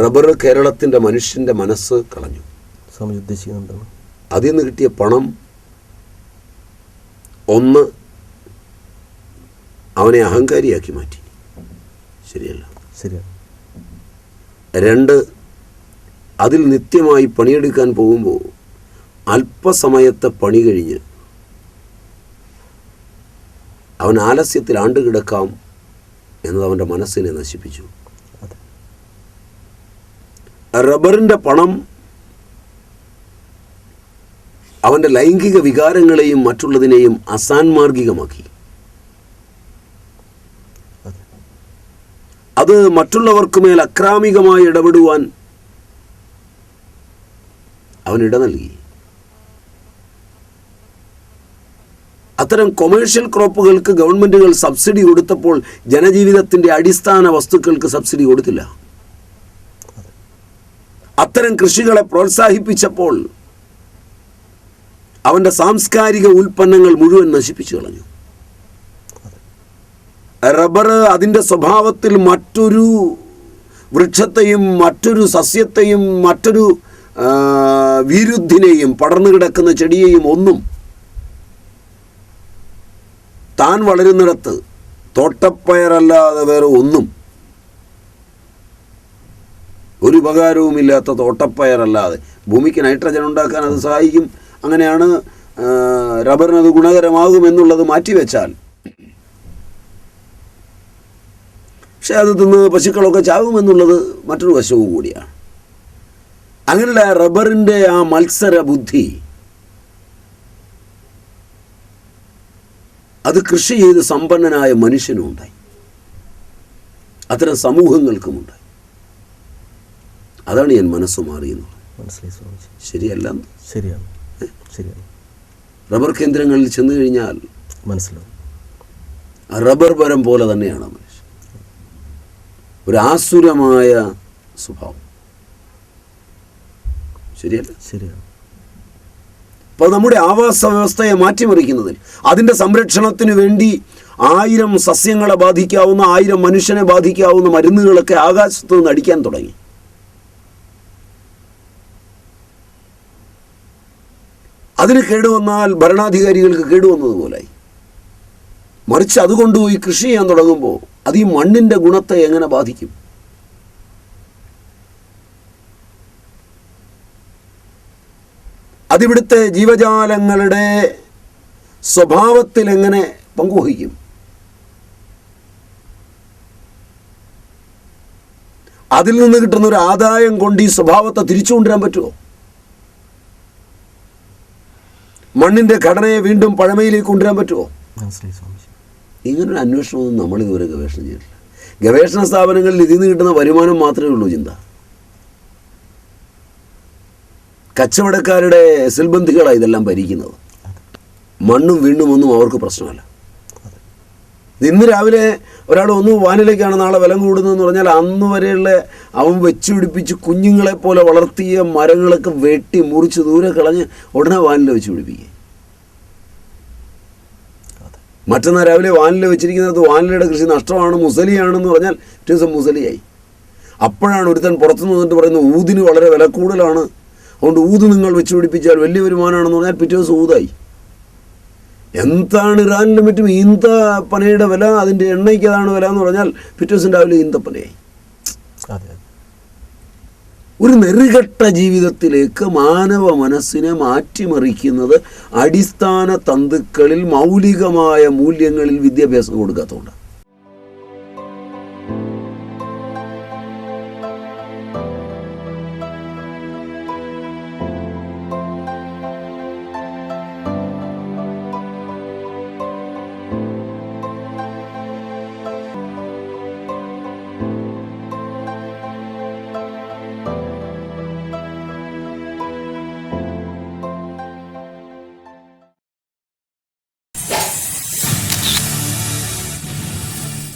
Rubber കേരളത്തിന്റെ മനുഷ്യന്റെ മനസ്സ് കളഞ്ഞു. അതിൽ നിന്ന് കിട്ടിയ പണം ഒന്ന് അവനെ അഹങ്കാരിയാക്കി മാറ്റി. ശരിയല്ല. ശരിയാണ് രണ്ട് അതിൽ നിത്യമായി പണിയെടുക്കാൻ പോകുമ്പോൾ അല്പസമയത്തെ പണി കഴിഞ്ഞ് അവൻ ആലസ്യത്തിൽ ആണ്ടുകിടക്കാം എന്നത് അവന്റെ മനസ്സിനെ നശിപ്പിച്ചു. റബ്ബറിന്റെ പണം അവന്റെ ലൈംഗിക വികാരങ്ങളെയും മറ്റുള്ളതിനെയും അസാൻമാർഗികമാക്കി. അത് മറ്റുള്ളവർക്ക് മേൽ അക്രാമികമായി ഇടപെടുവാൻ അവൻ ഇട നൽകി. അത്തരം കൊമേഴ്ഷ്യൽ ക്രോപ്പുകൾക്ക് ഗവൺമെന്റുകൾ സബ്സിഡി കൊടുത്തപ്പോൾ ജനജീവിതത്തിന്റെ അടിസ്ഥാന വസ്തുക്കൾക്ക് സബ്സിഡി കൊടുത്തില്ല. അത്തരം കൃഷികളെ പ്രോത്സാഹിപ്പിച്ചപ്പോൾ അവന്റെ സാംസ്കാരിക ഉൽപ്പന്നങ്ങൾ മുഴുവൻ നശിപ്പിച്ചു കളഞ്ഞു. റബ്ബർ അതിന്റെ സ്വഭാവത്തിൽ മറ്റൊരു വൃക്ഷത്തെയും മറ്റൊരു സസ്യത്തെയും മറ്റൊരു വിരുദ്ധിനെയും പടർന്നു കിടക്കുന്ന ചെടിയെയും ഒന്നും താൻ വളരുന്നിടത്ത് തോട്ടപ്പയറല്ലാതെ വേറെ ഒന്നും ഒരു ഉപകാരവുമില്ലാത്ത തോട്ടപ്പയറല്ലാതെ. ഭൂമിക്ക് നൈട്രജൻ ഉണ്ടാക്കാൻ അത് സഹായിക്കും. അങ്ങനെയാണ് ആ, റബ്ബറിന് അത് ഗുണകരമാകും എന്നുള്ളത് മാറ്റിവെച്ചാൽ. പക്ഷെ അത് തിന്ന് പശുക്കളൊക്കെ ചാകുമെന്നുള്ളത് മറ്റൊരു വശവും കൂടിയാണ്. അങ്ങനെയുള്ള റബ്ബറിന്റെ ആ മത്സര ബുദ്ധി അത് കൃഷി ചെയ്ത് സമ്പന്നനായ മനുഷ്യനും ഉണ്ടായി അത്തരം സമൂഹങ്ങൾക്കുമുണ്ടായി. അതാണ് ഞാൻ മനസ്സ് മാറിയെന്നുള്ളത് മനസ്സിലായി സ്വാമിജി. ശരിയല്ല? ശരിയാണ്. ശരിയാണ്. റബ്ബർ കേന്ദ്രങ്ങളിൽ ചെന്ന് കഴിഞ്ഞാൽ മനസ്സിലാവും. ആ റബ്ബർ മരം പോലെ തന്നെയാണ് മനുഷ്യൻ. ഒരു ആസുരമായ സ്വഭാവം. ശരിയല്ല? ശരിയാണ്. അപ്പോൾ നമ്മുടെ ആവാസ വ്യവസ്ഥയെ മാറ്റിമറിക്കുന്നതിൽ അതിന്റെ സംരക്ഷണത്തിന് വേണ്ടി ആയിരം സസ്യങ്ങളെ ബാധിക്കാവുന്ന ആയിരം മനുഷ്യനെ ബാധിക്കാവുന്ന മരുന്നുകളൊക്കെ ആകാശത്ത് നിന്ന് അടിക്കാൻ തുടങ്ങി. അതിന് കേടുവന്നാൽ ഭരണാധികാരികൾക്ക് കേടുവന്നതുപോലായി മറിച്ച് അത് കൊണ്ടുപോയി കൃഷി ചെയ്യാൻ തുടങ്ങുമ്പോൾ അത് ഈ മണ്ണിന്റെ ഗുണത്തെ എങ്ങനെ ബാധിക്കും? അതിവിടുത്തെ ജീവജാലങ്ങളുടെ സ്വഭാവത്തിൽ എങ്ങനെ പങ്കുവഹിക്കും? അതിൽ നിന്ന് കിട്ടുന്ന ഒരു ആദായം കൊണ്ട് ഈ സ്വഭാവത്തെ തിരിച്ചു കൊണ്ടുവരാൻ പറ്റുമോ? മണ്ണിന്റെ ഘടനയെ വീണ്ടും പഴമയിലേക്ക് കൊണ്ടുവരാൻ പറ്റുമോ? ഇങ്ങനൊരു അന്വേഷണമൊന്നും നമ്മൾ ഇതുവരെ ഗവേഷണം ചെയ്തിട്ടില്ല. ഗവേഷണ സ്ഥാപനങ്ങളിൽ ഇതിൽ നിന്ന് കിട്ടുന്ന വരുമാനം മാത്രമേ ഉള്ളൂ ചിന്ത. കച്ചവടക്കാരുടെ സിൽബന്ധികളാണ് ഇതെല്ലാം ഭരിക്കുന്നത്. മണ്ണും വീണ്ടും ഒന്നും അവർക്ക് പ്രശ്നമല്ല. ഇന്ന് രാവിലെ ഒരാൾ ഒന്ന് വാനിലേക്കാണ് നാളെ വിലം കൂടുന്നതെന്ന് പറഞ്ഞാൽ അന്ന് വരെയുള്ള അവൻ വെച്ച് പിടിപ്പിച്ച് കുഞ്ഞുങ്ങളെ പോലെ വളർത്തിയ മരങ്ങളൊക്കെ വെട്ടി മുറിച്ച് ദൂരെ കളഞ്ഞ് ഉടനെ വാനിൽ വെച്ച് പിടിപ്പിക്കുക. മറ്റന്നാൾ രാവിലെ വാനിൽ വെച്ചിരിക്കുന്നത് വാനിലയുടെ കൃഷി നഷ്ടമാണ് മുസലിയാണെന്ന് പറഞ്ഞാൽ പിറ്റേ ദിവസം മുസലിയായി. അപ്പോഴാണ് ഒരുത്തൻ പുറത്തു നിന്നിട്ട് പറയുന്നത് ഊതിന് വളരെ വില കൂടുതലാണ്. അതുകൊണ്ട് ഊത് നിങ്ങൾ വെച്ച് പിടിപ്പിച്ചാൽ വലിയ വരുമാനമാണെന്ന് പറഞ്ഞാൽ പിറ്റേ ദിവസം ഊതായി. എന്താണ് ഇറാനിലും മറ്റും ഈന്ത പനയുടെ വില അതിന്റെ എണ്ണയ്ക്ക് അതാണ് വില എന്ന് പറഞ്ഞാൽ പിറ്റേ ദിവസം രാവിലെ ഈന്തപ്പനയായി ഒരു നെറുകെട്ട ജീവിതത്തിലേക്ക് മാനവ മനസ്സിനെ മാറ്റിമറിക്കുന്നത് അടിസ്ഥാന തന്തുക്കളിൽ മൗലികമായ മൂല്യങ്ങളിൽ വിദ്യാഭ്യാസം കൊടുക്കാത്തതുകൊണ്ട്